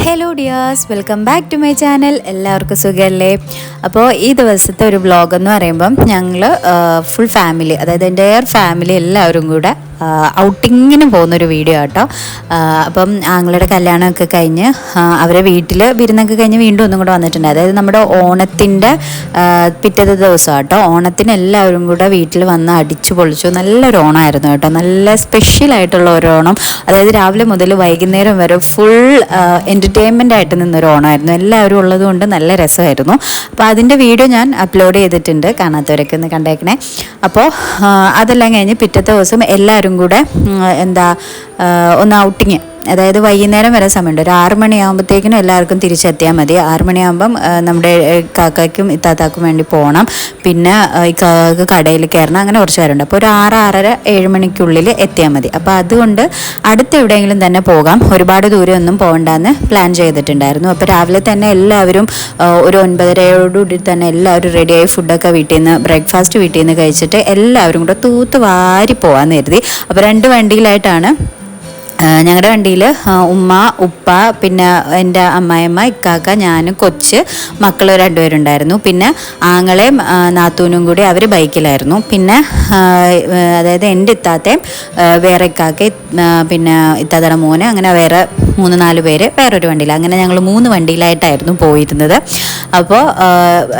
Hello dears welcome back to my channel എല്ലാവർക്കും സുഖമല്ലേ അപ്പോൾ ഈ ദിവസത്തെ ഒരു വ്ളോഗ് എന്ന് പറയുമ്പം ഞങ്ങൾ ഫുൾ ഫാമിലി അതായത് എന്റെ ഫാമിലി എല്ലാവരും കൂടെ ഔട്ടിങ്ങിന് പോകുന്നൊരു വീഡിയോ ആട്ടോ. ആ, അപ്പം ആങ്ങളുടെ കല്യാണമൊക്കെ കഴിഞ്ഞ് അവരെ വീട്ടിൽ വിരുന്നൊക്കെ കഴിഞ്ഞ് വീണ്ടും ഒന്നും കൂടെ വന്നിട്ടുണ്ട്. അതായത് നമ്മുടെ ഓണത്തിന്റെ പിറ്റത്തെ ദിവസം കേട്ടോ ഓണത്തിന് എല്ലാവരും കൂടെ വീട്ടിൽ വന്ന് അടിച്ചു പൊളിച്ചു. നല്ലൊരു ഓണമായിരുന്നു കേട്ടോ. നല്ല സ്പെഷ്യൽ ആയിട്ടുള്ള ഒരു ഓണം. അതായത് രാവിലെ മുതൽ വൈകുന്നേരം വരെ ഫുൾ എന്റർടൈൻമെന്റ് ആയിട്ട് നിന്നൊരു ഓണമായിരുന്നു എല്ലാവരും ഉള്ളതുകൊണ്ട് നല്ല രസമായിരുന്നു. അപ്പോൾ അതിന്റെ വീഡിയോ ഞാൻ അപ്ലോഡ് ചെയ്തിട്ടുണ്ട്. കാണാത്തവരൊക്കെ ഒന്ന് കണ്ടേക്കണേ. അപ്പോൾ അതെല്ലാം കഴിഞ്ഞ് പിറ്റത്തെ ദിവസം എല്ലാവരും കൂടെ എന്താ ഒന്ന് ഔട്ടിങ് അതായത് വൈകുന്നേരം വരെ സമയമുണ്ട്. ഒരു ആറ് മണിയാകുമ്പോഴത്തേക്കിനും എല്ലാവർക്കും തിരിച്ചെത്തിയാൽ മതി. ആറ് മണിയാകുമ്പം നമ്മുടെ കാക്കയ്ക്കും ഇത്താത്താക്കും വേണ്ടി പോകണം പിന്നെ ഈ കാക്ക കടയിൽ കയറണം. അങ്ങനെ കുറച്ച് പേരുണ്ട്. അപ്പോൾ ഒരു ആറ് ആറര ഏഴ് മണിക്കുള്ളിൽ എത്തിയാൽ മതി. അപ്പോൾ അതുകൊണ്ട് അടുത്ത് എവിടെയെങ്കിലും തന്നെ പോകാം. ഒരുപാട് ദൂരമൊന്നും പോകണ്ടെന്ന് പ്ലാൻ ചെയ്തിട്ടുണ്ടായിരുന്നു. അപ്പോൾ രാവിലെ തന്നെ എല്ലാവരും ഒരു ഒൻപതരയോടുകൂടി തന്നെ എല്ലാവരും റെഡിയായി ഫുഡൊക്കെ വീട്ടിൽ നിന്ന് ബ്രേക്ക്ഫാസ്റ്റ് വീട്ടിൽ നിന്ന് കഴിച്ചിട്ട് എല്ലാവരും കൂടെ തൂത്ത് വാരി പോകാമെന്ന് കരുതി. അപ്പോൾ രണ്ട് വണ്ടിയിലായിട്ടാണ് ഞങ്ങളുടെ വണ്ടിയിൽ ഉമ്മ ഉപ്പ പിന്നെ എന്റെ അമ്മായിമ്മ ഇക്കാക്ക ഞാൻ കൊച്ച് മക്കൾ രണ്ടുപേരുണ്ടായിരുന്നു. പിന്നെ ആങ്ങളെയും നാത്തൂനും കൂടി അവർ ബൈക്കിലായിരുന്നു. പിന്നെ അതായത് എന്റെ ഇത്താത്തയും വേറെ ഇക്കാക്ക പിന്നെ ഇത്താത്തയുടെ മോന് അങ്ങനെ വേറെ മൂന്ന് നാല് പേര് വേറൊരു വണ്ടിയിൽ അങ്ങനെ ഞങ്ങൾ മൂന്ന് വണ്ടിയിലായിട്ടായിരുന്നു പോയിരുന്നത്. അപ്പോൾ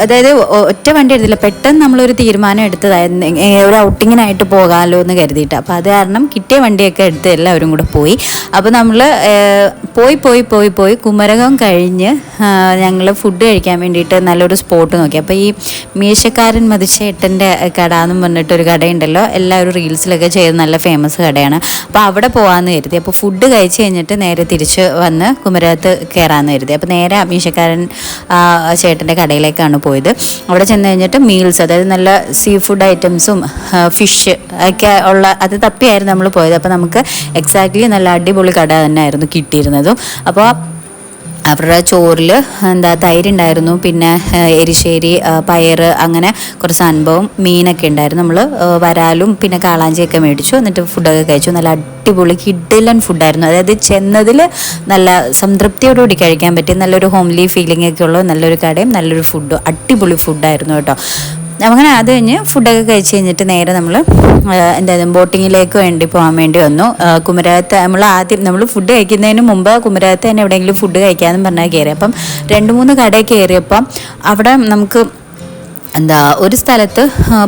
അതായത് ഒറ്റ വണ്ടി എടുത്തില്ല. പെട്ടെന്ന് നമ്മളൊരു തീരുമാനം എടുത്തതായിരുന്നു. ഒരു ഔട്ടിങ്ങിനായിട്ട് പോകാമല്ലോ എന്ന് കരുതിയിട്ട്. അപ്പോൾ അത് കാരണം കിട്ടിയ വണ്ടിയൊക്കെ എടുത്ത് എല്ലാവരും കൂടെ പോയി. അപ്പോൾ നമ്മൾ പോയി പോയി പോയി പോയി കുമരകം കഴിഞ്ഞ് ഞങ്ങൾ ഫുഡ് കഴിക്കാൻ വേണ്ടിയിട്ട് നല്ലൊരു സ്പോട്ട് നോക്കി. അപ്പോൾ ഈ മീശക്കാരൻ മതിച്ചേട്ടന്റെ കട എന്ന് പറഞ്ഞിട്ടൊരു കടയുണ്ടല്ലോ. എല്ലാവരും റീൽസിലൊക്കെ ചെയ്ത് നല്ല ഫേമസ് കടയാണ്. അപ്പോൾ അവിടെ പോകാമെന്ന് കരുതി. അപ്പോൾ ഫുഡ് കഴിച്ച് കഴിഞ്ഞിട്ട് നേരെ തിരിച്ച് വന്ന് കുമരകത്ത് കയറാമെന്ന് കരുതി. അപ്പോൾ നേരെ അമീഷക്കാരൻ ചേട്ടന്റെ കടയിലേക്കാണ് പോയത്. അവിടെ ചെന്ന് കഴിഞ്ഞിട്ട് മീൽസ് അതായത് നല്ല സീ ഫുഡ് ഐറ്റംസും ഫിഷ് ഒക്കെ ഉള്ള അത് തപ്പിയായിരുന്നു നമ്മൾ പോയത്. അപ്പോൾ നമുക്ക് എക്സാക്ട്ലി നല്ല അടിപൊളി കട തന്നെയായിരുന്നു കിട്ടിയിരുന്നതും. അപ്പോൾ അവരുടെ ചോറിൽ എന്താ തൈരുണ്ടായിരുന്നു. പിന്നെ എരിശ്ശേരി പയർ അങ്ങനെ കുറച്ച് അനുഭവം മീനൊക്കെ ഉണ്ടായിരുന്നു. നമ്മൾ വരാലും പിന്നെ കാളാഞ്ചിയൊക്കെ മേടിച്ചു. എന്നിട്ട് ഫുഡൊക്കെ കഴിച്ചു. നല്ല അടിപൊളി കിഡിലൻ ഫുഡായിരുന്നു. അതായത് ചെന്നതിൽ നല്ല സംതൃപ്തിയോടുകൂടി കഴിക്കാൻ പറ്റിയ നല്ലൊരു ഹോംലി ഫീലിംഗ് ഒക്കെ ഉള്ള നല്ലൊരു കടയും നല്ലൊരു ഫുഡും അടിപൊളി ഫുഡായിരുന്നു കേട്ടോ. അങ്ങനെ അത് കഴിഞ്ഞ് ഫുഡൊക്കെ കഴിച്ച് കഴിഞ്ഞിട്ട് നേരെ നമ്മൾ എന്തായാലും ബോട്ടിങ്ങിലേക്ക് വേണ്ടി പോകാൻ വേണ്ടി വന്നു. കുമരകത്ത് നമ്മൾ ആദ്യം നമ്മൾ ഫുഡ് കഴിക്കുന്നതിന് മുമ്പ് കുമരകത്ത് തന്നെ എവിടെയെങ്കിലും ഫുഡ് കഴിക്കാമെന്ന് പറഞ്ഞാൽ കയറി അപ്പം രണ്ട് മൂന്ന് കടയിൽ കയറിയപ്പം അവിടെ നമുക്ക് എന്താ ഒരു സ്ഥലത്ത്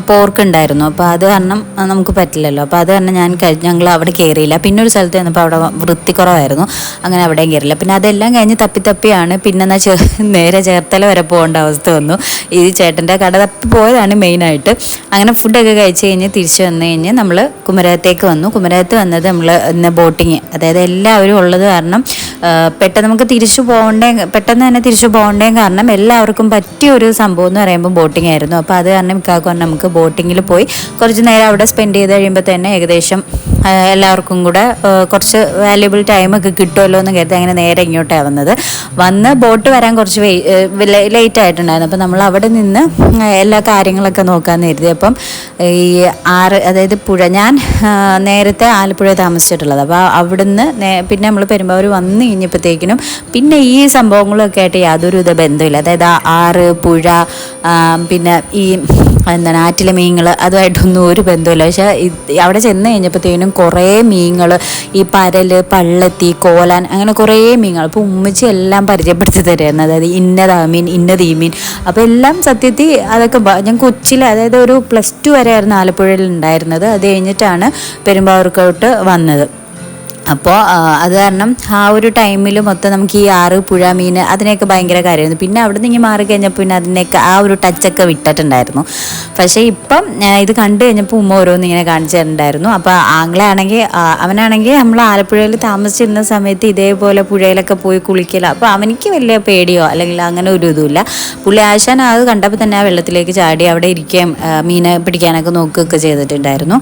പോർക്ക് ഉണ്ടായിരുന്നു. അപ്പോൾ അത് കാരണം നമുക്ക് പറ്റില്ലല്ലോ. അപ്പോൾ അത് കാരണം ഞാൻ ഞങ്ങൾ അവിടെ കയറിയില്ല പിന്നെ ഒരു സ്ഥലത്ത് ചെന്നപ്പോൾ അവിടെ വൃത്തിക്കുറവായിരുന്നു അങ്ങനെ അവിടെയും കയറില്ല പിന്നെ അതെല്ലാം കഴിഞ്ഞ് തപ്പി തപ്പിയാണ്. പിന്നെ എന്നാൽ ചെ നേരെ ചേർത്തല വരെ പോകേണ്ട അവസ്ഥ വന്നു. ഈ ചേട്ടന്റെ കട തപ്പി പോയതാണ് മെയിനായിട്ട് അങ്ങനെ ഫുഡൊക്കെ കഴിച്ച് കഴിഞ്ഞ് തിരിച്ച് വന്നു കഴിഞ്ഞ് നമ്മൾ കുമരകത്തേക്ക് വന്നു. കുമരകത്ത് വന്നത് നമ്മൾ ഇന്ന് ബോട്ടിങ് അതായത് എല്ലാവരും ഉള്ളത് കാരണം പെട്ടെന്ന് നമുക്ക് തിരിച്ചു പോകണ്ടേ പെട്ടെന്ന് തന്നെ തിരിച്ചു പോകണ്ടേ കാരണം എല്ലാവർക്കും പറ്റിയ ഒരു സംഭവം എന്ന് പറയുമ്പോൾ ബോട്ടിംഗ് ആയിരുന്നു. അപ്പോൾ അത് കാരണം ഇക്കാക്ക് നമുക്ക് ബോട്ടിങ്ങിൽ പോയി കുറച്ച് നേരം അവിടെ സ്പെൻഡ് ചെയ്ത് കഴിയുമ്പോൾ തന്നെ ഏകദേശം എല്ലാവർക്കും കൂടെ കുറച്ച് വാല്യുബിൾ ടൈമൊക്കെ കിട്ടുമല്ലോ എന്ന് കരുതി അങ്ങനെ നേരെ ഇങ്ങോട്ടാണ് വന്നത്. വന്ന് ബോട്ട് വരാൻ കുറച്ച് ലേറ്റ് ആയിട്ടുണ്ടായിരുന്നു. അപ്പം നമ്മൾ അവിടെ നിന്ന് എല്ലാ കാര്യങ്ങളൊക്കെ നോക്കാമെന്ന് കരുതി. അപ്പം ഈ ആറ് അതായത് പുഴ ഞാൻ നേരത്തെ ആലപ്പുഴ താമസിച്ചിട്ടുള്ളത്. അപ്പോൾ അവിടുന്ന് പിന്നെ നമ്മൾ പെരുമ്പാവൂർ വന്ന് കഴിഞ്ഞപ്പോഴത്തേക്കിനും പിന്നെ ഈ സംഭവങ്ങളൊക്കെ ആയിട്ട് യാതൊരു വിധ ബന്ധമില്ല അതായത് ആറ് പുഴ പിന്നെ ഈ എന്താണ് ആറ്റിലെ മീനുകൾ അതുമായിട്ടൊന്നും ഒരു ബന്ധമില്ല പക്ഷേ അവിടെ ചെന്ന് കഴിഞ്ഞപ്പോഴത്തേനും കുറേ മീനുകൾ ഈ പരൽ പള്ളത്തി കോലാൻ അങ്ങനെ കുറേ മീനുകൾ അപ്പോൾ ഉമ്മച്ചി എല്ലാം പരിചയപ്പെടുത്തി തരുമായിരുന്നു അതായത് ഇന്നതാ മീൻ ഇന്നത് ഈ മീൻ അപ്പോൾ എല്ലാം സത്യത്തിൽ അതൊക്കെ ഞാൻ കൊച്ചിയിൽ അതായത് ഒരു പ്ലസ് ടു വരെയായിരുന്നു ആലപ്പുഴയിൽ ഉണ്ടായിരുന്നത്. അത് കഴിഞ്ഞിട്ടാണ് പെരുമ്പാവൂർക്കോട്ട് വന്നത്. അപ്പോൾ അത് കാരണം ആ ഒരു ടൈമിൽ മൊത്തം നമുക്ക് ഈ ആറ് പുഴ മീൻ അതിനെയൊക്കെ ഭയങ്കര കാര്യമായിരുന്നു. പിന്നെ അവിടെ നിന്ന് ഇങ്ങനെ മാറി കഴിഞ്ഞപ്പോൾ പിന്നെ അതിനൊക്കെ ആ ഒരു ടച്ചൊക്കെ വിട്ടിട്ടുണ്ടായിരുന്നു. പക്ഷേ ഇപ്പം ഇത് കണ്ടു കഴിഞ്ഞപ്പോൾ ഉമ്മ ഓരോന്ന് ഇങ്ങനെ കാണിച്ചു തരണ്ടായിരുന്നു. അപ്പോൾ ആംഗ്ലാണെങ്കിൽ അവനാണെങ്കിൽ നമ്മൾ ആലപ്പുഴയിൽ താമസിച്ചിരുന്ന സമയത്ത് ഇതേപോലെ പുഴയിലൊക്കെ പോയി കുളിക്കില്ല അപ്പോൾ അവനിക്ക് വലിയ പേടിയോ അല്ലെങ്കിൽ അങ്ങനെ ഒരു ഇതുമില്ല. പുള്ളി ആശാൻ അത് കണ്ടപ്പോൾ തന്നെ ആ വെള്ളത്തിലേക്ക് ചാടി അവിടെ ഇരിക്കുകയും മീനെ പിടിക്കാനൊക്കെ നോക്കുകയൊക്കെ ചെയ്തിട്ടുണ്ടായിരുന്നു.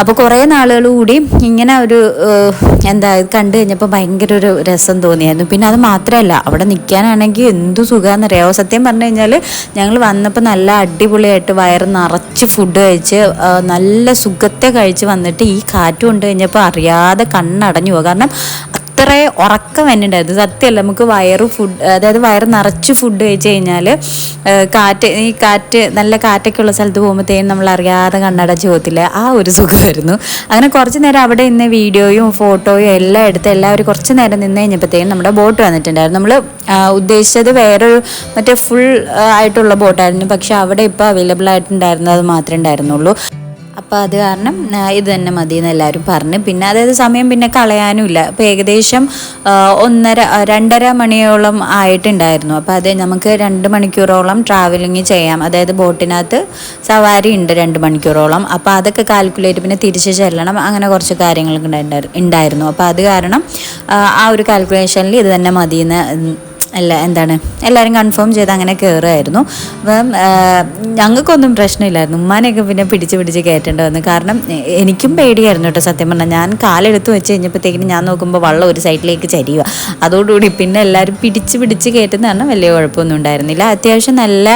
അപ്പോൾ കുറേ നാളുകൾ കൂടി ഇങ്ങനെ ഒരു എന്താ കണ്ടു കഴിഞ്ഞപ്പോൾ ഭയങ്കര ഒരു രസം തോന്നിയായിരുന്നു. പിന്നെ അത് മാത്രമല്ല അവിടെ നിൽക്കാനാണെങ്കിൽ എന്തു സുഖമെന്നറിയാമോ സത്യം പറഞ്ഞു കഴിഞ്ഞാൽ ഞങ്ങൾ വന്നപ്പോൾ നല്ല അടിപൊളിയായിട്ട് വയറ് നിറച്ച് ഫുഡ് കഴിച്ച് നല്ല സുഖത്തെ കഴിച്ച് വന്നിട്ട് ഈ കാറ്റ് കൊണ്ട് കഴിഞ്ഞപ്പോൾ അറിയാതെ കണ്ണടഞ്ഞു പോകുക കാരണം അത്ര ഉറക്കം വരുന്നുണ്ടായിരുന്നു സത്യമല്ല നമുക്ക് വയറ് ഫുഡ് അതായത് വയറ് നിറച്ച് ഫുഡ് കഴിച്ച് കഴിഞ്ഞാൽ കാറ്റ് ഈ കാറ്റ് നല്ല കാറ്റൊക്കെ ഉള്ള സ്ഥലത്ത് പോകുമ്പോഴത്തേനും നമ്മൾ അറിയാതെ കണ്ണടച്ച് പോകത്തില്ല ആ ഒരു സുഖമായിരുന്നു. അങ്ങനെ കുറച്ച് നേരം അവിടെ ഇന്ന് വീഡിയോയും ഫോട്ടോയും എല്ലാം എടുത്ത് എല്ലാവരും കുറച്ച് നേരം നിന്ന് കഴിഞ്ഞപ്പോഴത്തേനും നമ്മുടെ ബോട്ട് വന്നിട്ടുണ്ടായിരുന്നു. നമ്മൾ ഉദ്ദേശിച്ചത് വേറൊരു മറ്റേ ഫുൾ ആയിട്ടുള്ള ബോട്ടായിരുന്നു. പക്ഷെ അവിടെ ഇപ്പോൾ അവൈലബിൾ ആയിട്ടുണ്ടായിരുന്നത് മാത്രമേ ഉണ്ടായിരുന്നുള്ളൂ. അപ്പോൾ അത് കാരണം ഇത് തന്നെ മതി എന്ന് എല്ലാവരും പറഞ്ഞു. പിന്നെ അതായത് സമയം പിന്നെ കളയാനും ഇല്ല അപ്പോൾ ഏകദേശം ഒന്നര രണ്ടര മണിയോളം ആയിട്ടുണ്ടായിരുന്നു. അപ്പോൾ അത് നമുക്ക് രണ്ട് മണിക്കൂറോളം ട്രാവലിംഗ് ചെയ്യാം. അതായത് ബോട്ടിനകത്ത് സവാരി ഉണ്ട് രണ്ട് മണിക്കൂറോളം. അപ്പോൾ അതൊക്കെ കാൽക്കുലേറ്റ് പിന്നെ തിരിച്ച് ചെല്ലണം. അങ്ങനെ കുറച്ച് കാര്യങ്ങളൊക്കെ ഉണ്ടായിരുന്നു. അപ്പം അത് കാരണം ആ, ഒരു കാൽക്കുലേഷനിൽ ഇത് തന്നെ മതിയെന്ന് അല്ല എന്താണ്? എല്ലാവരും കൺഫേം ചെയ്ത് അങ്ങനെ കയറുമായിരുന്നു അപ്പം ഞങ്ങൾക്കൊന്നും പ്രശ്നമില്ലായിരുന്നു. ഉമ്മാനെയൊക്കെ പിന്നെ പിടിച്ച് പിടിച്ച് കയറ്റേണ്ടി വന്നു. കാരണം എനിക്കും പേടിയായിരുന്നു കേട്ടോ സത്യം പറഞ്ഞാൽ. ഞാൻ കാലെടുത്ത് വെച്ച് കഴിഞ്ഞപ്പോഴത്തേക്കിനും ഞാൻ നോക്കുമ്പോൾ വള്ളം ഒരു സൈഡിലേക്ക് ചരിയുക. അതോടുകൂടി പിന്നെ എല്ലാവരും പിടിച്ച് പിടിച്ച് കയറ്റുന്ന കാരണം വലിയ കുഴപ്പമൊന്നും ഉണ്ടായിരുന്നില്ല. അത്യാവശ്യം നല്ല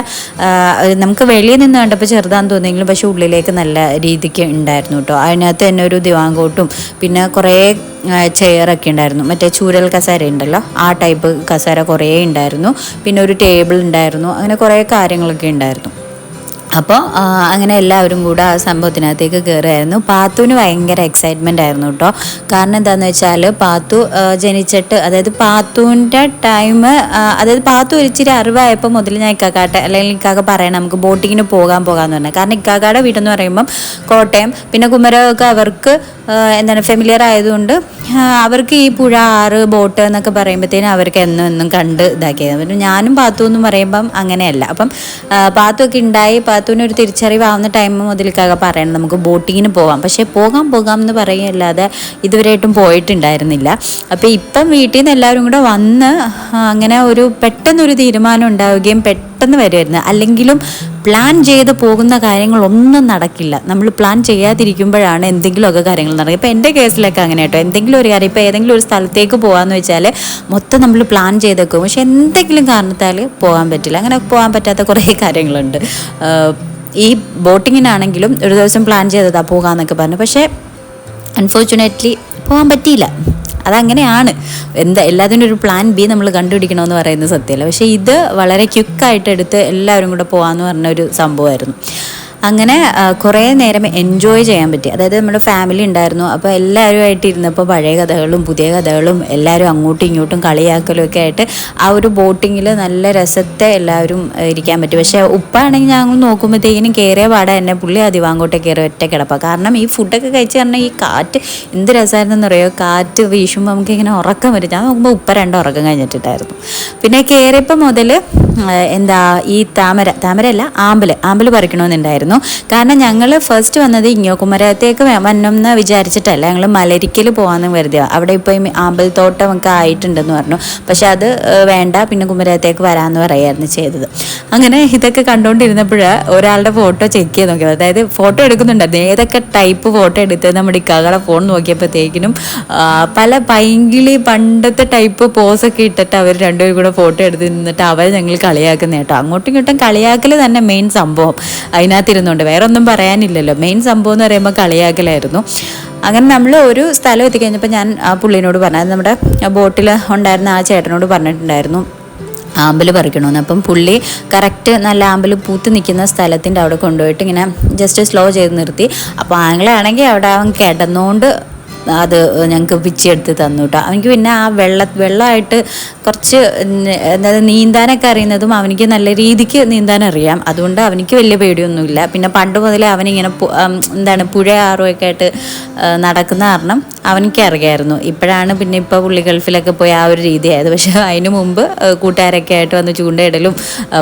നമുക്ക് വെളിയിൽ നിന്ന് കണ്ടപ്പോൾ ചെറുതാന്ന് തോന്നിയെങ്കിലും പക്ഷേ ഉള്ളിലേക്ക് നല്ല രീതിക്ക് ഉണ്ടായിരുന്നു കേട്ടോ. അതിനകത്ത് തന്നെ ഒരു ദിവാങ്കോട്ടും പിന്നെ കുറേ ചെയറൊക്കെ ഉണ്ടായിരുന്നു. മറ്റേ ചൂരൽ കസേര ഉണ്ടല്ലോ? ആ ടൈപ്പ് കസേര കുറേ ഉണ്ടായിരുന്നു. പിന്നെ ഒരു ടേബിൾ ഉണ്ടായിരുന്നു. അങ്ങനെ കുറേ കാര്യങ്ങളൊക്കെ ഉണ്ടായിരുന്നു. അപ്പോൾ അങ്ങനെ എല്ലാവരും കൂടെ ആ സംഭവത്തിനകത്തേക്ക് കയറുമായിരുന്നു പാത്തുവിന് ഭയങ്കര എക്സൈറ്റ്മെന്റ് ആയിരുന്നു കേട്ടോ. കാരണം എന്താണെന്ന് വെച്ചാൽ പാത്തു ജനിച്ചിട്ട് അതായത് പാത്തുവിന്റെ ടൈം അതായത് പാത്തു ഒരിച്ചിരി അറിവായപ്പോൾ മുതൽ ഞാൻ ഇക്കാക്കാട്ടെ അല്ലെങ്കിൽ ഇക്കാക്ക പറയണം നമുക്ക് ബോട്ടിങ്ങിന് പോകാൻ പോകാമെന്ന് പറഞ്ഞാൽ കാരണം ഇക്കാക്കയുടെ വീടെന്ന് പറയുമ്പം കോട്ടയം പിന്നെ കുമരകമൊക്കെ അവർക്ക് എന്താണ് ഫെമിലിയർ ആയതുകൊണ്ട് അവർക്ക് ഈ പുഴ ആറ് ബോട്ട് എന്നൊക്കെ പറയുമ്പോഴത്തേനും അവർക്ക് എന്നും എന്നും കണ്ട് ഇതാക്കിയത് ഞാനും പാത്തു എന്ന് പറയുമ്പം അങ്ങനെയല്ല. അപ്പം പാത്തുമൊക്കെ ഉണ്ടായി പാത്തുവിന് ഒരു തിരിച്ചറിവാവുന്ന ടൈം മുതലേക്കാകെ പറയണം. നമുക്ക് ബോട്ടിങ്ങിന് പോകാം. പക്ഷേ പോകാം പോകാം എന്ന് പറയുകയല്ലാതെ ഇതുവരെയായിട്ടും പോയിട്ടുണ്ടായിരുന്നില്ല. അപ്പോൾ ഇപ്പം വീട്ടിൽ നിന്ന് എല്ലാവരും കൂടെ വന്ന് അങ്ങനെ ഒരു പെട്ടെന്നൊരു തീരുമാനം ഉണ്ടാവുകയും പെട്ടെന്ന് വരുമായിരുന്നു അല്ലെങ്കിലും പ്ലാൻ ചെയ്ത് പോകുന്ന കാര്യങ്ങളൊന്നും നടക്കില്ല. നമ്മൾ പ്ലാൻ ചെയ്യാതിരിക്കുമ്പോഴാണ് എന്തെങ്കിലുമൊക്കെ കാര്യങ്ങൾ നടക്കുക. ഇപ്പോൾ എന്റെ കേസിലൊക്കെ അങ്ങനെ കേട്ടോ എന്തെങ്കിലും ഒരു കാര്യം ഇപ്പോൾ ഏതെങ്കിലും ഒരു സ്ഥലത്തേക്ക് പോകാമെന്ന് വെച്ചാൽ മൊത്തം നമ്മൾ പ്ലാൻ ചെയ്തേക്കും. പക്ഷെ എന്തെങ്കിലും കാരണത്താൽ പോകാൻ പറ്റില്ല. അങ്ങനെ പോകാൻ പറ്റാത്ത കുറേ കാര്യങ്ങളുണ്ട്. ഈ ബോട്ടിങ്ങിനാണെങ്കിലും ഒരു ദിവസം പ്ലാൻ ചെയ്തതാണ് പോകാമെന്നൊക്കെ പറഞ്ഞു. പക്ഷേ അൺഫോർച്ചുനേറ്റ്ലി പോകാൻ പറ്റിയില്ല. അതങ്ങനെയാണ്. എന്താ എല്ലാത്തിനും ഒരു പ്ലാൻ ബി നമ്മൾ കണ്ടുപിടിക്കണമെന്ന് പറയുന്നത് സത്യമല്ല പക്ഷേ ഇത് വളരെ ക്വിക്കായിട്ട് എടുത്ത് എല്ലാവരും കൂടെ പോകാമെന്ന് പറഞ്ഞ ഒരു സംഭവമായിരുന്നു. അങ്ങനെ ആ, കുറേ നേരം എൻജോയ് ചെയ്യാൻ പറ്റി. അതായത് നമ്മുടെ ഫാമിലി ഉണ്ടായിരുന്നു. അപ്പോൾ എല്ലാവരുമായിട്ട് ഇരുന്നപ്പോൾ പഴയ കഥകളും പുതിയ കഥകളും എല്ലാവരും അങ്ങോട്ടും ഇങ്ങോട്ടും കളിയാക്കലും ഒക്കെ ആയിട്ട് ആ ഒരു ബോട്ടിങ്ങിൽ നല്ല രസത്തെ എല്ലാവരും ആ, ഇരിക്കാൻ പറ്റി. പക്ഷേ ഉപ്പാണെങ്കിൽ ഞങ്ങൾ നോക്കുമ്പോഴത്തേക്കിനും കയറിയ പാടെ എന്നെ. പുള്ളി അതിവാങ്ങോട്ടേ കയറി ഒറ്റ കിടപ്പാണ് കാരണം ഈ ഫുഡൊക്കെ കഴിച്ച് പറഞ്ഞാൽ ഈ കാറ്റ് എന്ത് രസമായിരുന്നെന്ന് അറിയോ കാറ്റ് വീശുമ്പോൾ നമുക്ക് ഇങ്ങനെ ഉറക്കം വരും. ഞാൻ നോക്കുമ്പോൾ ഉപ്പ രണ്ടും ഉറക്കം കഴിഞ്ഞിട്ടുണ്ടായിരുന്നു പിന്നെ കയറിയപ്പോൾ മുതൽ എന്താ ഈ താമര താമരയല്ല ആമ്പൽ ആമ്പൽ പറിക്കണമെന്നുണ്ടായിരുന്നു കാരണം ഞങ്ങൾ ഫസ്റ്റ് വന്നത് ഇങ്ങോക്കുമരത്തേക്ക് വന്നെന്ന് വിചാരിച്ചിട്ടല്ല. ഞങ്ങൾ മലരിക്കൽ പോകാമെന്ന് വെറുതെ അവിടെ ഇപ്പോൾ ഈ ആമ്പൽ തോട്ടം ഒക്കെ ആയിട്ടുണ്ടെന്ന് പറഞ്ഞു. പക്ഷെ അത് വേണ്ട. പിന്നെ കുമരകത്തേക്ക് വരാമെന്ന് പറയായിരുന്നു ചെയ്തത്. അങ്ങനെ ഇതൊക്കെ കണ്ടുകൊണ്ടിരുന്നപ്പോൾ ഒരാളുടെ ഫോട്ടോ ചെക്ക് ചെയ്ത് നോക്കിയത്. അതായത് ഫോട്ടോ എടുക്കുന്നുണ്ടായിരുന്നു. ഏതൊക്കെ ടൈപ്പ് ഫോട്ടോ എടുത്ത് നമ്മുടെ ഇക്കാകളെ ഫോൺ നോക്കിയപ്പോഴത്തേക്കിനും പല പൈങ്കിളി പണ്ടത്തെ ടൈപ്പ് പോസൊക്കെ ഇട്ടിട്ട് അവർ രണ്ടുപേരും കൂടെ ഫോട്ടോ എടുത്ത് നിന്നിട്ട് അവരെ ഞങ്ങൾ കളിയാക്കുന്ന കേട്ടോ. അങ്ങോട്ടും ഇങ്ങോട്ടും കളിയാക്കൽ തന്നെ മെയിൻ സംഭവം. അതിനകത്തിരുന്നുണ്ട് വേറെ ഒന്നും പറയാനില്ലല്ലോ. മെയിൻ സംഭവം എന്ന് പറയുമ്പോൾ കളിയാക്കലായിരുന്നു. അങ്ങനെ നമ്മൾ ഒരു സ്ഥലം എത്തിക്കഴിഞ്ഞപ്പോൾ ഞാൻ ആ പുള്ളിനോട് പറഞ്ഞു നമ്മുടെ ബോട്ടിൽ ഉണ്ടായിരുന്ന ആ ചേട്ടനോട് പറഞ്ഞിട്ടുണ്ടായിരുന്നു ആമ്പൽ പറിക്കണമെന്ന് അപ്പം പുള്ളി കറക്റ്റ് നല്ല ആമ്പൽ പൂത്ത് നിൽക്കുന്ന സ്ഥലത്തിന്റെ അവിടെ കൊണ്ടുപോയിട്ട് ഇങ്ങനെ ജസ്റ്റ് സ്ലോ ചെയ്ത് നിർത്തി. അപ്പോൾ ആംഗ്ലാണെങ്കിൽ അവിടെ അവൻ കിടന്നുകൊണ്ട് അത് ഞങ്ങൾക്ക് പിച്ചെടുത്ത് തന്നു കേട്ടോ അവനിക്ക് പിന്നെ ആ വെള്ള വെള്ളമായിട്ട് കുറച്ച് അതായത് നീന്താനൊക്കെ അറിയുന്നതും അവനിക്ക് നല്ല രീതിക്ക് നീന്താൻ അറിയാം. അതുകൊണ്ട് അവനിക്ക് വലിയ പേടിയൊന്നുമില്ല. പിന്നെ പണ്ട് മുതലേ അവനിങ്ങനെ എന്താണ് പുഴ ആറുമൊക്കെ ആയിട്ട് നടക്കുന്ന കാരണം അവനിക്ക് അറിയായിരുന്നു ഇപ്പോഴാണ് പിന്നെ ഇപ്പോൾ പുള്ളി ഗൾഫിലൊക്കെ പോയി ആ ഒരു രീതിയായത്. പക്ഷേ അതിന് മുമ്പ് കൂട്ടുകാരൊക്കെ ആയിട്ട് വന്ന് ചൂണ്ടയിടലും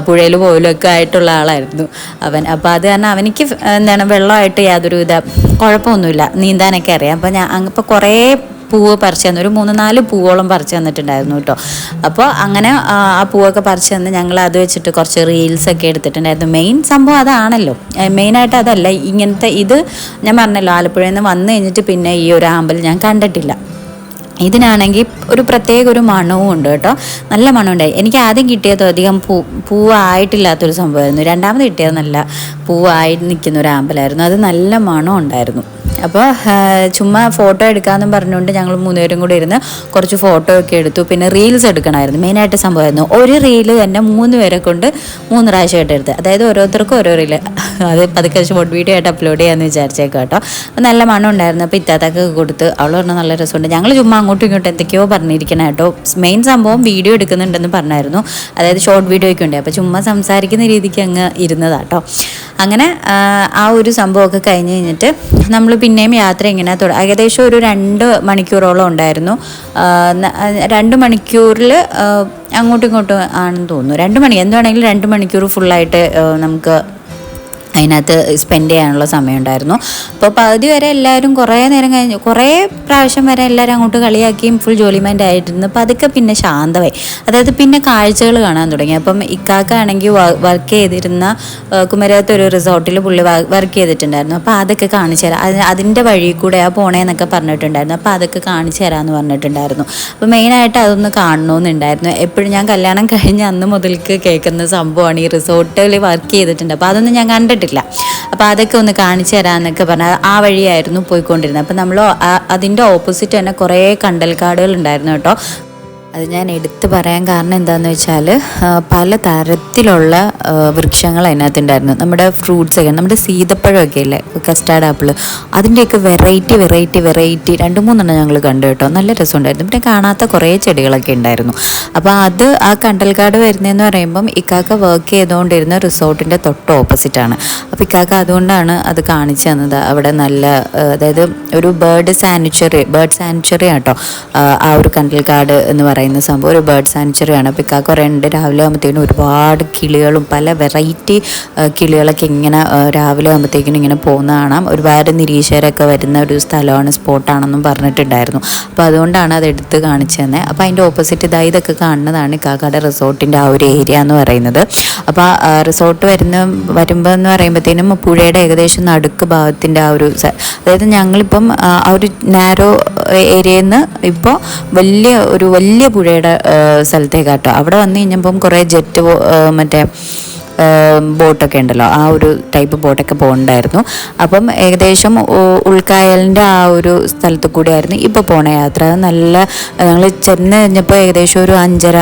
പുഴയിൽ പോകലും ഒക്കെ ആയിട്ടുള്ള ആളായിരുന്നു അവൻ. അപ്പോൾ അത് കാരണം അവനിക്ക് എന്താണ് വെള്ളമായിട്ട് യാതൊരുവിധ കുഴപ്പമൊന്നുമില്ല. നീന്താനൊക്കെ അറിയാം. അപ്പോൾ ഞാൻ അപ്പോൾ കുറേ പൂവ് പറിച്ചു തന്നു. ഒരു മൂന്ന് നാല് പൂവോളം പറിച്ചു തന്നിട്ടുണ്ടായിരുന്നു കേട്ടോ. അപ്പോൾ അങ്ങനെ ആ പൂവൊക്കെ പറിച്ചു തന്ന് ഞങ്ങൾ അത് വെച്ചിട്ട് കുറച്ച് റീൽസ് ഒക്കെ എടുത്തിട്ടുണ്ടായിരുന്നു. മെയിൻ സംഭവം അതാണല്ലോ. മെയിനായിട്ട് അതല്ല. ഇങ്ങനത്തെ ഇത് ഞാൻ പറഞ്ഞല്ലോ ആലപ്പുഴയിൽ നിന്ന് വന്നു കഴിഞ്ഞിട്ട് പിന്നെ ഈ ഒരു ആമ്പൽ ഞാൻ കണ്ടിട്ടില്ല. ഇതിനാണെങ്കിൽ ഒരു പ്രത്യേക ഒരു മണവും ഉണ്ട് കേട്ടോ. നല്ല മണമുണ്ടായി. എനിക്ക് ആദ്യം കിട്ടിയത് അധികം പൂ പൂവായിട്ടില്ലാത്തൊരു സംഭവമായിരുന്നു. രണ്ടാമത് കിട്ടിയത് നല്ല പൂവായി നിൽക്കുന്ന ഒരു ആമ്പലായിരുന്നു. അത് നല്ല മണം ഉണ്ടായിരുന്നു. അപ്പോൾ ചുമ്മാ ഫോട്ടോ എടുക്കാമെന്നും പറഞ്ഞുകൊണ്ട് ഞങ്ങൾ മൂന്നുപേരും കൂടി ഇരുന്ന് കുറച്ച് ഫോട്ടോ ഒക്കെ എടുത്തു. പിന്നെ റീൽസ് എടുക്കണമായിരുന്നു. മെയിനായിട്ട് സംഭവമായിരുന്നു. ഒരു റീൽ തന്നെ മൂന്ന് പേരെ കൊണ്ട് മൂന്ന് പ്രാവശ്യമായിട്ട് എടുത്ത് അതായത് ഓരോരുത്തർക്കും ഓരോ റീൽ അത് പതുക്കെ ഷോർട്ട് വീഡിയോ ആയിട്ട് അപ്ലോഡ് ചെയ്യാമെന്ന് വിചാരിച്ചേക്കാം കേട്ടോ. അപ്പോൾ നല്ല മണം ഉണ്ടായിരുന്നു. അപ്പോൾ ഇത്താത്തൊക്കെ കൊടുത്ത് അവൾ പറഞ്ഞാൽ നല്ല രസമുണ്ട്. ഞങ്ങൾ ചുമ്മാ അങ്ങോട്ടും ഇങ്ങോട്ടും എന്തൊക്കെയോ പറഞ്ഞിരിക്കണം കേട്ടോ. മെയിൻ സംഭവം വീഡിയോ എടുക്കുന്നുണ്ടെന്ന് പറഞ്ഞായിരുന്നു. അതായത് ഷോർട്ട് വീഡിയോ ഒക്കെ ഉണ്ട്. അപ്പോൾ ചുമ്മാ സംസാരിക്കുന്ന രീതിക്ക് അങ്ങ് ഇരുന്നതാട്ടോ അങ്ങനെ ആ, ഒരു സംഭവമൊക്കെ കഴിഞ്ഞ് കഴിഞ്ഞിട്ട് നമ്മൾ പിന്നെയും യാത്ര ഇങ്ങനെ തുട ഏകദേശം ഒരു രണ്ട് മണിക്കൂറോളം ഉണ്ടായിരുന്നു. രണ്ട് മണിക്കൂറിൽ അങ്ങോട്ടും ഇങ്ങോട്ടും ആണെന്ന് തോന്നുന്നു. രണ്ട് മണി എന്താണെങ്കിലും രണ്ട് മണിക്കൂർ ഫുള്ളായിട്ട് നമുക്ക് അതിനകത്ത് സ്പെൻഡ് ചെയ്യാനുള്ള സമയം ഉണ്ടായിരുന്നു അപ്പോൾ പകുതി വരെ എല്ലാവരും കുറേ നേരം കഴിഞ്ഞ് കുറേ പ്രാവശ്യം വരെ എല്ലാവരും അങ്ങോട്ട് കളിയാക്കിയും ഫുൾ ജോലിമെന്റ് അപ്പോൾ അതൊക്കെ പിന്നെ ശാന്തമായി. അതായത് പിന്നെ കാഴ്ചകൾ കാണാൻ തുടങ്ങി. അപ്പം ഇക്കാക്ക ആണെങ്കിൽ വർക്ക് ചെയ്തിരുന്ന കുമരകത്ത് ഒരു റിസോർട്ടിൽ പുള്ളി വർക്ക് ചെയ്തിട്ടുണ്ടായിരുന്നു. അപ്പോൾ അതൊക്കെ കാണിച്ചു തരാം. അതിന് അതിന്റെ വഴി കൂടെ ആ പോണേന്നൊക്കെ പറഞ്ഞിട്ടുണ്ടായിരുന്നു. അപ്പോൾ അതൊക്കെ കാണിച്ചു തരാമെന്ന് പറഞ്ഞിട്ടുണ്ടായിരുന്നു. അപ്പോൾ മെയിനായിട്ട് അതൊന്ന് കാണണമെന്നുണ്ടായിരുന്നു എപ്പോഴും ഞാൻ കല്യാണം കഴിഞ്ഞ് അന്ന് മുതൽക്ക് കേൾക്കുന്ന സംഭവമാണ് ഈ റിസോർട്ടിൽ വർക്ക് ചെയ്തിട്ടുണ്ട്. അപ്പോൾ അതൊന്നും ഞാൻ കണ്ടിട്ടില്ല. അപ്പോൾ അതൊക്കെ ഒന്ന് കാണിച്ചു തരാമെന്നൊക്കെ പറഞ്ഞാൽ ആ വഴിയായിരുന്നു പോയിക്കൊണ്ടിരുന്നത്. അപ്പോൾ നമ്മൾ അതിന്റെ ഓപ്പോസിറ്റ് തന്നെ കുറേ കണ്ടൽക്കാടുകൾ ഉണ്ടായിരുന്നു കേട്ടോ. അത് ഞാൻ എടുത്തു പറയാൻ കാരണം എന്താണെന്ന് വെച്ചാൽ പല തരത്തിലുള്ള വൃക്ഷങ്ങൾ അതിനകത്തുണ്ടായിരുന്നു. നമ്മുടെ ഫ്രൂട്ട്സ് ഒക്കെ നമ്മുടെ സീതപ്പഴമൊക്കെ ഇല്ലേ? കസ്റ്റാർഡ് ആപ്പിൾ അതിന്റെയൊക്കെ വെറൈറ്റി വെറൈറ്റി വെറൈറ്റി രണ്ട് മൂന്നെണ്ണം ഞങ്ങൾ കണ്ടു കേട്ടോ. നല്ല രസമുണ്ടായിരുന്നു. പിന്നെ കാണാത്ത കുറേ ചെടികളൊക്കെ ഉണ്ടായിരുന്നു. അപ്പോൾ അത് ആ കണ്ടൽക്കാട് വരുന്നതെന്ന് പറയുമ്പം ഇക്കാക്ക വർക്ക് ചെയ്തുകൊണ്ടിരുന്ന റിസോർട്ടിന്റെ തൊട്ട് ഓപ്പോസിറ്റാണ് അപ്പോൾ ഇക്കാക്ക അതുകൊണ്ടാണ് അത് കാണിച്ചു തന്നത്. അവിടെ നല്ല അതായത് ഒരു ബേർഡ് സാനിച്ചറി ബേർഡ് സാനിച്ചറി ആട്ടോ ആ, ഒരു കണ്ടൽക്കാട് എന്ന് പറയുന്ന സംഭവം. ഒരു ബേർഡ് സാനിച്ചറിയാണ് അപ്പോൾ ഇക്കാക്ക് ഉണ്ട് രാവിലെ ആകുമ്പോഴത്തേനും ഒരുപാട് കിളികളും പല വെറൈറ്റി കിളികളൊക്കെ ഇങ്ങനെ രാവിലെ ആകുമ്പോഴത്തേക്കിനും ഇങ്ങനെ പോകുന്ന കാണാം. ഒരുപാട് നിരീക്ഷകരൊക്കെ വരുന്ന ഒരു സ്ഥലമാണ് സ്പോട്ടാണെന്നും പറഞ്ഞിട്ടുണ്ടായിരുന്നു. അപ്പോൾ അതുകൊണ്ടാണ് അത് എടുത്ത് കാണിച്ചു തന്നെ അപ്പോൾ അതിന്റെ ഓപ്പോസിറ്റ് ഇതായി ഇതൊക്കെ കാണുന്നതാണ് ഇക്കാക്കയുടെ റിസോർട്ടിന്റെ ആ ഒരു ഏരിയ എന്ന് പറയുന്നത്. അപ്പോൾ റിസോർട്ട് വരുന്ന വരുമ്പോൾ എന്ന് പറയുമ്പോഴത്തേനും പുഴയുടെ ഏകദേശം നടുക്ക് ഭാഗത്തിന്റെ ആ ഒരു അതായത് ഞങ്ങളിപ്പം ആ ഒരു നാരോ ഏരിയയിൽ നിന്ന് ഇപ്പോൾ വലിയ ഒരു വലിയ പുഴയുടെ സ്ഥലത്തേക്കാട്ടോ. അവിടെ വന്നു കഴിഞ്ഞപ്പം കുറേ ജെറ്റ് മറ്റേ ബോട്ടൊക്കെ ഉണ്ടല്ലോ. ആ ഒരു ടൈപ്പ് ബോട്ടൊക്കെ പോകണ്ടായിരുന്നു. അപ്പം ഏകദേശം ഉൾക്കായലിന്റെ ആ ഒരു സ്ഥലത്ത് കൂടിയായിരുന്നു ഇപ്പോൾ പോണ യാത്ര. നല്ല ഞങ്ങൾ ചെന്ന് കഴിഞ്ഞപ്പോൾ ഏകദേശം ഒരു അഞ്ചര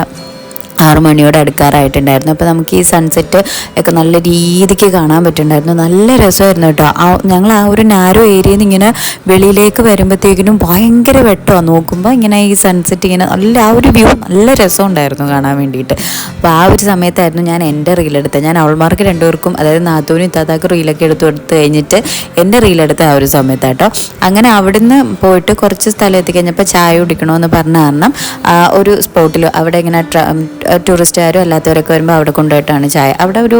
ആറ് മണിയോടെ അടുക്കാറായിട്ടുണ്ടായിരുന്നു. അപ്പോൾ നമുക്ക് ഈ സൺസെറ്റ് ഒക്കെ നല്ല രീതിക്ക് കാണാൻ പറ്റുന്നുണ്ടായിരുന്നു. നല്ല രസമായിരുന്നു കേട്ടോ. ആ ഞങ്ങൾ ആ ഒരു നാരോ ഏരിയയിൽ നിന്ന് ഇങ്ങനെ വെളിയിലേക്ക് വരുമ്പോഴത്തേക്കിനും ഭയങ്കര വെട്ടമാണ്. നോക്കുമ്പോൾ ഇങ്ങനെ ഈ സൺസെറ്റ് ഇങ്ങനെ നല്ല ആ ഒരു വ്യൂ നല്ല രസമുണ്ടായിരുന്നു കാണാൻ വേണ്ടിയിട്ട്. അപ്പോൾ ആ ഒരു സമയത്തായിരുന്നു ഞാൻ എന്റെ റീലെടുത്തത് ഞാൻ അവൾമാർക്ക് രണ്ടുപേർക്കും അതായത് നാത്തൂനും ഇത്താത്താക്ക് റീലൊക്കെ എടുത്ത് കൊടുത്ത് കഴിഞ്ഞിട്ട് എന്റെ റീലെടുത്ത ആ ഒരു സമയത്താട്ടോ. അങ്ങനെ അവിടുന്ന് പോയിട്ട് കുറച്ച് സ്ഥലം എത്തിക്കഴിഞ്ഞപ്പോൾ ചായ കുടിക്കണമെന്ന് പറഞ്ഞ കാരണം ഒരു സ്പോട്ടിൽ അവിടെ ഇങ്ങനെ ടൂറിസ്റ്റുകാരും അല്ലാത്തവരൊക്കെ വരുമ്പോൾ അവിടെ കൊണ്ടുപോയിട്ടാണ് ചായ. അവിടെ ഒരു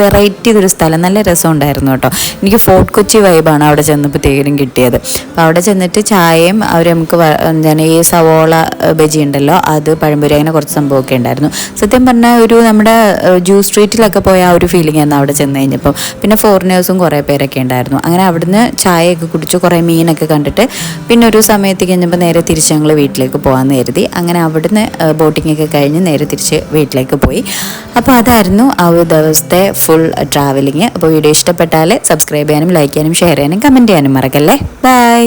വെറൈറ്റി ഒരു സ്ഥലം നല്ല രസമുണ്ടായിരുന്നു കേട്ടോ. എനിക്ക് ഫോർട്ട് കൊച്ചി വൈബാണ് അവിടെ ചെന്നപ്പോഴത്തേക്കും കിട്ടിയത്. അപ്പോൾ അവിടെ ചെന്നിട്ട് ചായയും അവർ നമുക്ക് എന്താണ് ഈ സവോള ബജി ഉണ്ടല്ലോ അത് പഴംപൊരി അങ്ങനെ കുറച്ച് സംഭവമൊക്കെ ഉണ്ടായിരുന്നു. സത്യം പറഞ്ഞാൽ ഒരു നമ്മുടെ ജ്യൂസ് സ്ട്രീറ്റിലൊക്കെ പോയ ആ ഒരു ഫീലിംഗ് ആയിരുന്നു അവിടെ ചെന്ന് കഴിഞ്ഞപ്പം. പിന്നെ ഫോറിനേഴ്സും കുറേ പേരൊക്കെ ഉണ്ടായിരുന്നു. അങ്ങനെ അവിടുന്ന് ചായയൊക്കെ കുടിച്ച് കുറേ മീനൊക്കെ കണ്ടിട്ട് പിന്നെ ഒരു സമയത്ത് കഴിഞ്ഞപ്പോൾ നേരെ തിരിച്ച് ഞങ്ങൾ വീട്ടിലേക്ക് പോകാമെന്ന് കരുതി. അങ്ങനെ അവിടുന്ന് ബോട്ടിങ്ങൊക്കെ കഴിഞ്ഞ് നേരെ തിരിച്ച് വീട്ടിലേക്ക് പോയി. അപ്പോൾ അതായിരുന്നു ആ ഒരു ദിവസത്തെ ഫുൾ ട്രാവലിങ് അപ്പോൾ വീഡിയോ ഇഷ്ടപ്പെട്ടാൽ സബ്സ്ക്രൈബ് ചെയ്യാനും ലൈക്ക് ചെയ്യാനും ഷെയർ ചെയ്യാനും കമന്റ് ചെയ്യാനും മറക്കല്ലേ? ബൈ